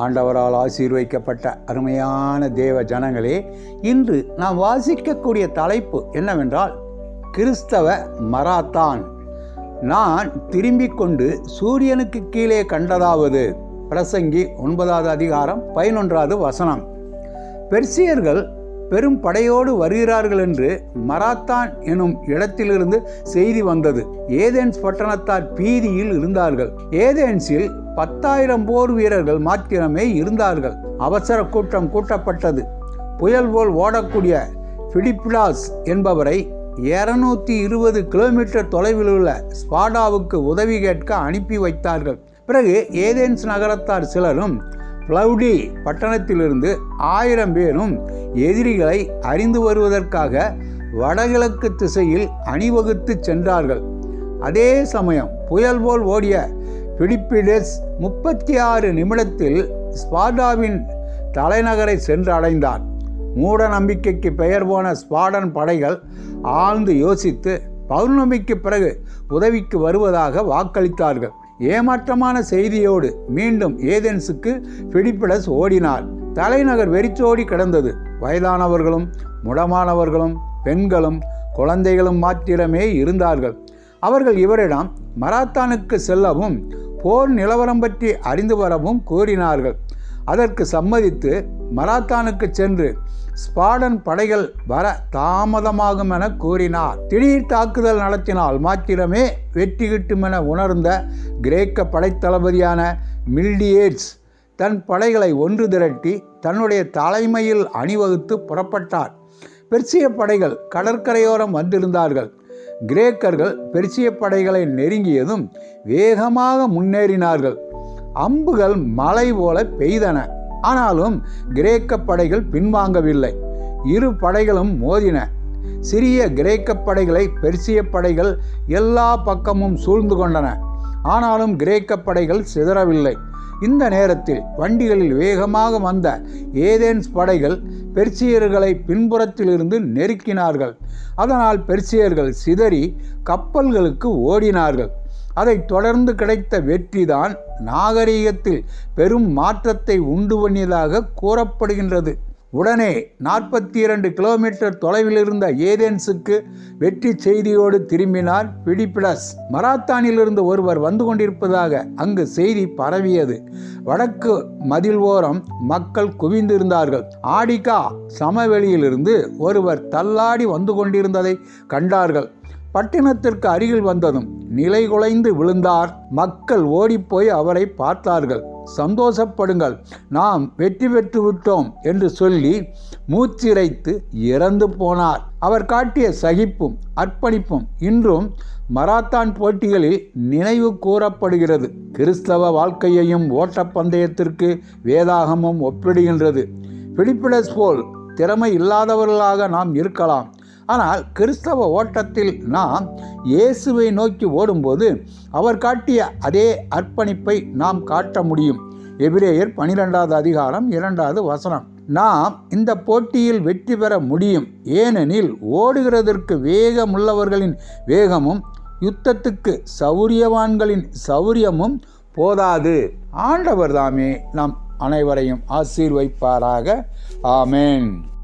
ஆண்டவரால் ஆசீர்வைக்கப்பட்ட அருமையான தேவ ஜனங்களே இன்று நாம் வாசிக்கக்கூடிய தலைப்பு என்னவென்றால் கிறிஸ்தவ மராத்தான். நான் திரும்பிக் கொண்டு சூரியனுக்கு கீழே கண்டதாவது பிரசங்கி ஒன்பதாவது அதிகாரம் பதினொன்றாவது வசனம். பெர்சியர்கள் பெரும் படையோடு வருகிறார்கள் என்று மராத்தான் எனும் இடத்திலிருந்து செய்தி வந்தது. ஏதென்ஸ் பட்டணத்தார் பீதியில் இருந்தார்கள். ஏதென்ஸில் பத்தாயிரம் போர் வீரர்கள் மாத்திரமே இருந்தார்கள். அவசர கூட்டம் கூட்டப்பட்டது. புயல் போல் ஓடக்கூடிய பிடிப்பிலாஸ் என்பவரை இருநூத்தி இருபது கிலோமீட்டர் தொலைவில் உள்ள ஸ்பாடாவுக்கு உதவி கேட்க அனுப்பி வைத்தார்கள். பிறகு ஏதேன்ஸ் நகரத்தார் சிலரும் பிளவுடி பட்டணத்திலிருந்து ஆயிரம் பேரும் எதிரிகளை அறிந்து வருவதற்காக வடகிழக்கு திசையில் அணிவகுத்து சென்றார்கள். அதே சமயம் புயல் போல் ஓடிய பிலிப்பிடஸ் முப்பத்தி ஆறு நிமிடத்தில் ஸ்பாடாவின் தலைநகரை சென்று அடைந்தார் மூட நம்பிக்கைக்கு பெயர் போன ஸ்பாடன் படைகள் ஆழ்ந்து யோசித்து பௌர்ணமிக்கு பிறகு உதவிக்கு வருவதாக வாக்களித்தார்கள். ஏமாற்றமான செய்தியோடு மீண்டும் ஏதென்ஸுக்கு பிடிப்பிடஸ் ஓடினார் தலைநகர் வெறிச்சோடி கிடந்தது. வயதானவர்களும் முடமானவர்களும் பெண்களும் குழந்தைகளும் மாத்திரமே இருந்தார்கள். அவர்கள் இவரிடம் மராத்தானுக்கு செல்லவும் போர் நிலவரம் பற்றி அறிந்து வரவும் கூறினார்கள். அதற்கு சம்மதித்து மராத்தானுக்கு சென்று ஸ்பாடன் படைகள் வர தாமதமாகும் என கூறினார். திடீர் தாக்குதல் நடத்தினால் மாத்திரமே வெற்றி கிட்டும் என உணர்ந்த கிரேக்க படைத்தளபதியான மில்டியேட்ஸ் தன் படைகளை ஒன்று திரட்டி தன்னுடைய தலைமையில் அணிவகுத்து புறப்பட்டார். பெர்சிய படைகள் கடற்கரையோரம் வந்திருந்தார்கள். கிரேக்கர்கள் பெர்சிய படைகளை நெருங்கியதும் வேகமாக முன்னேறினார்கள். அம்புகள் மலை போல பெய்தன. ஆனாலும் கிரேக்க படைகள் பின்வாங்கவில்லை. இரு படைகளும் மோதின. சிறிய கிரேக்க படைகளை பெர்சிய படைகள் எல்லா பக்கமும் சூழ்ந்து கொண்டன. ஆனாலும் கிரேக்க படைகள் சிதறவில்லை. இந்த நேரத்தில் வண்டிகளில் வேகமாக வந்த ஏதேன்ஸ் படைகள் பெர்சியர்களை பின்புறத்திலிருந்து நெருக்கினார்கள். அதனால் பெர்சியர்கள் சிதறி கப்பல்களுக்கு ஓடினார்கள். அதைத் தொடர்ந்து கிடைத்த வெற்றிதான் நாகரிகத்தில் பெரும் மாற்றத்தை உண்டு பண்ணியதாக கூறப்படுகின்றது. உடனே நாற்பத்தி இரண்டு கிலோமீட்டர் தொலைவில் இருந்த ஏதென்ஸுக்கு வெற்றி செய்தியோடு திரும்பினார் பிடிப்பிடஸ் மராத்தானிலிருந்து ஒருவர் வந்து கொண்டிருப்பதாக அங்கு செய்தி பரவியது. வடக்கு மதில் ஓரம் மக்கள் குவிந்திருந்தார்கள். ஆடிகா சமவெளியிலிருந்து ஒருவர் தள்ளாடி வந்து கொண்டிருந்ததை கண்டார்கள். பட்டினத்திற்கு அருகில் வந்ததும் நிலைகுலைந்து விழுந்தார். மக்கள் ஓடிப்போய் அவரை பார்த்தார்கள். சந்தோஷப்படுங்கள். நாம் வெற்றி பெற்று விட்டோம் என்று சொல்லி மூச்சிறைத்து இறந்து போனார். அவர் காட்டிய சகிப்பும் அர்ப்பணிப்பும் இன்றும் மராத்தான் போட்டிகளில் நினைவு கூறப்படுகிறது. கிறிஸ்தவ வாழ்க்கையையும் ஓட்டப்பந்தயத்திற்கு வேதாகமும் ஒப்பிடுகின்றது. பிலிப்பிடஸ் போல் திறமை இல்லாதவர்களாக நாம் இருக்கலாம். ஆனால் கிறிஸ்தவ ஓட்டத்தில் நாம் இயேசுவை நோக்கி ஓடும்போது அவர் காட்டிய அதே அர்ப்பணிப்பை நாம் காட்ட முடியும். எபிரேயர் பனிரெண்டாவது அதிகாரம் இரண்டாவது வசனம். நாம் இந்த போட்டியில் வெற்றி பெற முடியும். ஏனெனில் ஓடுகிறதற்கு வேகமுள்ளவர்களின் வேகமும் யுத்தத்துக்கு சௌரியவான்களின் சௌரியமும் போதாது. ஆண்டவர் தாமே நாம் அனைவரையும் ஆசீர்வைப்பாராக ஆமேன்.